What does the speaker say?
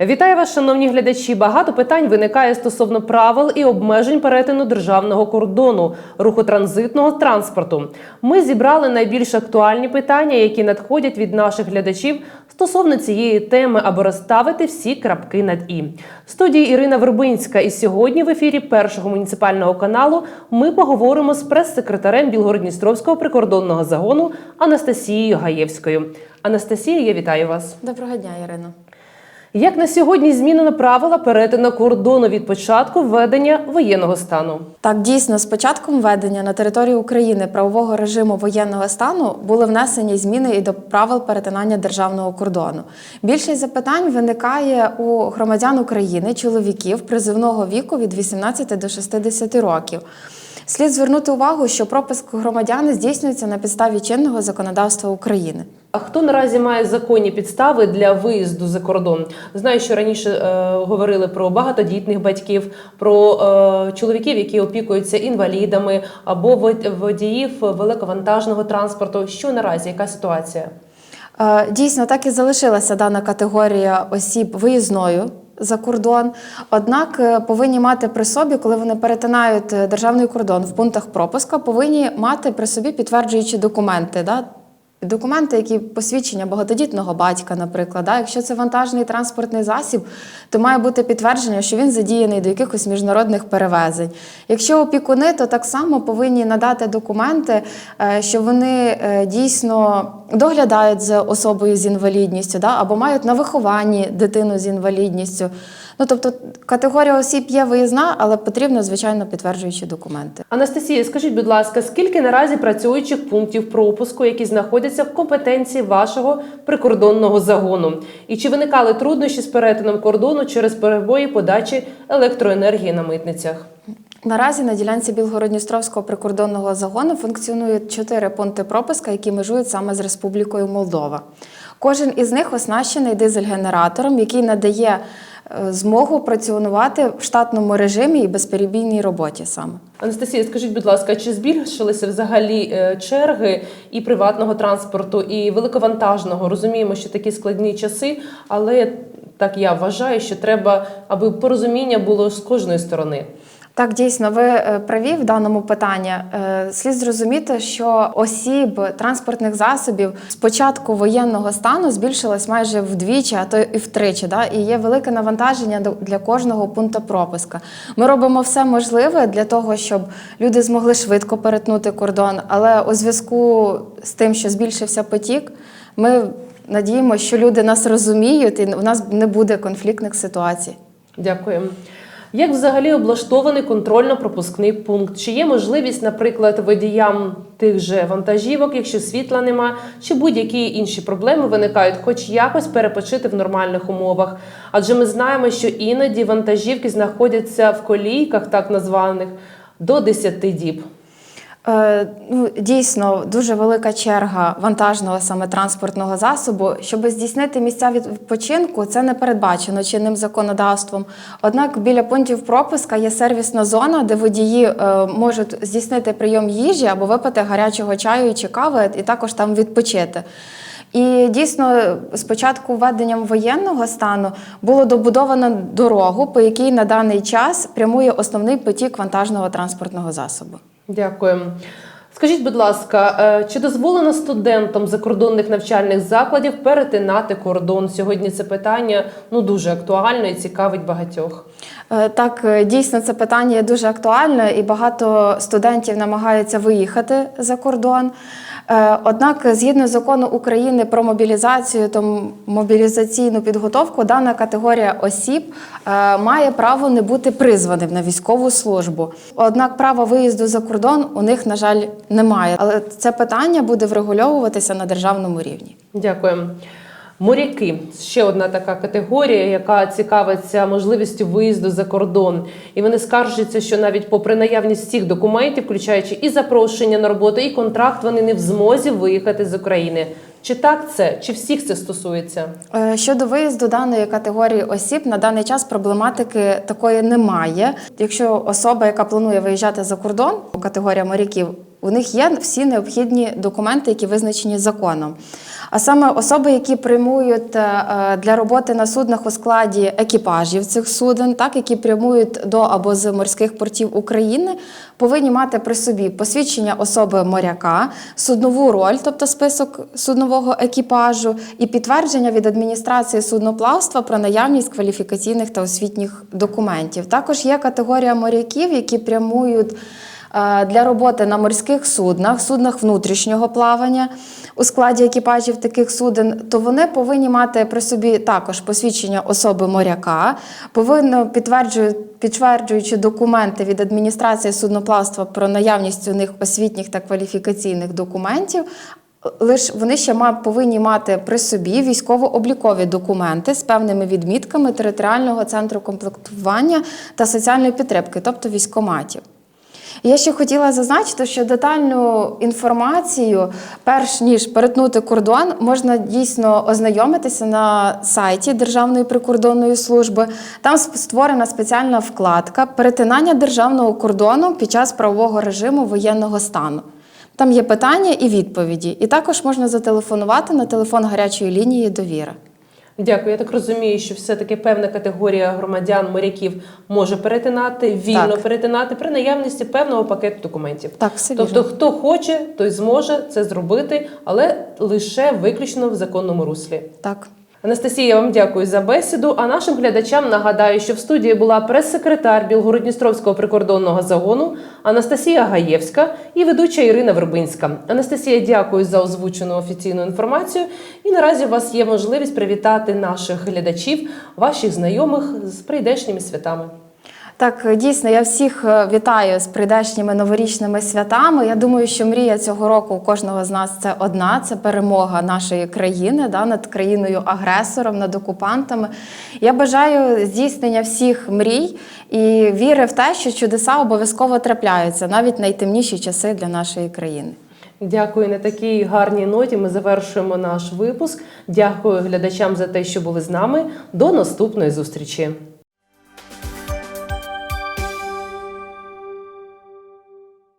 Вітаю вас, шановні глядачі. Багато питань виникає стосовно правил і обмежень перетину державного кордону, руху транзитного транспорту. Ми зібрали найбільш актуальні питання, які надходять від наших глядачів стосовно цієї теми, аби розставити всі крапки над і. Студії Ірина Вербинська. І сьогодні в ефірі першого муніципального каналу ми поговоримо з прес-секретарем Білгород-Дністровського прикордонного загону Анастасією Гаєвською. Анастасія, я вітаю вас. Доброго дня, Ірино. Як на сьогодні змінено правила перетину кордону від початку введення воєнного стану? Так, дійсно, з початком введення на території України правового режиму воєнного стану були внесені зміни і до правил перетинання державного кордону. Більшість запитань виникає у громадян України, чоловіків призивного віку від 18 до 60 років. Слід звернути увагу, що пропуск громадян здійснюється на підставі чинного законодавства України. А хто наразі має законні підстави для виїзду за кордон? Знаю, що раніше е, говорили про багатодітних батьків, про е, чоловіків, які опікуються інвалідами, або водіїв великовантажного транспорту. Що наразі? Яка ситуація? Е, Дійсно, так і залишилася дана категорія осіб виїзною за кордон. Однак е, повинні мати при собі, коли вони перетинають е, державний кордон в пунктах пропуска, повинні мати при собі підтверджуючі документи. Да? Документи, які посвідчення багатодітного батька, наприклад, да? якщо це вантажний транспортний засіб, то має бути підтвердження, що він задіяний до якихось міжнародних перевезень. Якщо опікуни, то так само повинні надати документи, е, що вони е, дійсно доглядають за особою з інвалідністю, да? або мають на вихованні дитину з інвалідністю. Ну тобто категорія осіб є виїзна, але потрібно, звичайно, підтверджуючі документи. Анастасія, скажіть, будь ласка, скільки наразі працюючих пунктів пропуску, які знаходяться в компетенції вашого прикордонного загону? І чи виникали труднощі з перетином кордону через перебої подачі електроенергії на митницях? Наразі на ділянці Білгород-Дністровського прикордонного загону функціонують чотири пункти пропуска, які межують саме з Республікою Молдова. Кожен із них оснащений дизель-генератором, який надає змогу працювати в штатному режимі і безперебійній роботі саме. Анастасія, скажіть, будь ласка, чи збільшилися взагалі е, черги і приватного транспорту, і великовантажного? Розуміємо, що такі складні часи, але так я вважаю, що треба, аби порозуміння було з кожної сторони. Так, дійсно, ви е, праві в даному питанні. Е, Слід зрозуміти, що осіб транспортних засобів з початку воєнного стану збільшилось майже вдвічі, а то і втричі. Да? І є велике навантаження для кожного пункту пропуска. Ми робимо все можливе для того, щоб люди змогли швидко перетнути кордон. Але у зв'язку з тим, що збільшився потік, ми надіємося, що люди нас розуміють, і в нас не буде конфліктних ситуацій. Дякую. Як взагалі облаштований контрольно-пропускний пункт? Чи є можливість, наприклад, водіям тих же вантажівок, якщо світла нема, чи будь-які інші проблеми виникають, хоч якось перепочити в нормальних умовах? Адже ми знаємо, що іноді вантажівки знаходяться в колійках, так названих, до 10 діб. Е, Ну, дійсно, дуже велика черга вантажного саме транспортного засобу. Щоб здійснити місця відпочинку, це не передбачено чинним законодавством. Однак біля пунктів пропуска є сервісна зона, де водії е, можуть здійснити прийом їжі або випити гарячого чаю чи кави, і також там відпочити. І дійсно, з початку введенням воєнного стану було добудовано дорогу, по якій на даний час прямує основний потік вантажного транспортного засобу. Дякую. Скажіть, будь ласка, е, чи дозволено студентам закордонних навчальних закладів перетинати кордон? Сьогодні це питання ну дуже актуально і цікавить багатьох. Е, Так, е, дійсно, це питання дуже актуальне, і багато студентів намагаються виїхати за кордон. Е, Однак, згідно закону України про мобілізацію та мобілізаційну підготовку, дана категорія осіб має право не бути призваним на військову службу. Однак права виїзду за кордон у них, на жаль, немає. Але це питання буде врегульовуватися на державному рівні. Дякую. Моряки ще одна така категорія, яка цікавиться можливістю виїзду за кордон. І вони скаржаться, що навіть попри наявність всіх документів, включаючи і запрошення на роботу, і контракт, вони не в змозі виїхати з України. Чи так це? Чи всіх це стосується? Е, Щодо виїзду даної категорії осіб, на даний час проблематики такої немає. Якщо особа, яка планує виїжджати за кордон, категорія моряків, у них є всі необхідні документи, які визначені законом. А саме особи, які прямують е, для роботи на суднах у складі екіпажів цих суден, так які прямують до або з морських портів України, повинні мати при собі посвідчення особи моряка, суднову роль, тобто список суднового екіпажу, і підтвердження від адміністрації судноплавства про наявність кваліфікаційних та освітніх документів. Також є категорія моряків, які прямують для роботи на морських суднах, суднах внутрішнього плавання у складі екіпажів таких суден, то вони повинні мати при собі також посвідчення особи моряка, повинно. Підтверджуючи документи від адміністрації судноплавства про наявність у них освітніх та кваліфікаційних документів, лише вони ще повинні мати при собі військово-облікові документи з певними відмітками територіального центру комплектування та соціальної підтримки, тобто військоматів. Я ще хотіла зазначити, що детальну інформацію, перш ніж перетнути кордон, можна дійсно ознайомитися на сайті Державної прикордонної служби. Там створена спеціальна вкладка перетинання державного кордону під час правового режиму воєнного стану. Там є питання і відповіді. І також можна зателефонувати на телефон гарячої лінії довіра. Дякую. Я так розумію, що все-таки певна категорія громадян, моряків може перетинати, вільно Так. перетинати при наявності певного пакету документів. Так, все тобто, вірно. хто хоче, той зможе це зробити, але лише виключно в законному руслі. Так. Анастасія, вам дякую за бесіду. А нашим глядачам нагадаю, що в студії була прес-секретар Білгородністровського прикордонного загону Анастасія Гаєвська і ведуча Ірина Вербинська. Анастасія, дякую за озвучену офіційну інформацію. І наразі у вас є можливість привітати наших глядачів, ваших знайомих з прийдешніми святами. Так, дійсно, я всіх е, вітаю з прийдешніми новорічними святами. Я думаю, що мрія цього року у кожного з нас це одна: це перемога нашої країни да, над країною-агресором, над окупантами. Я бажаю здійснення всіх мрій і віри в те, що чудеса обов'язково трапляються навіть найтемніші часи для нашої країни. Дякую на такій гарній ноті. Ми завершуємо наш випуск. Дякую глядачам за те, що були з нами. До наступної зустрічі.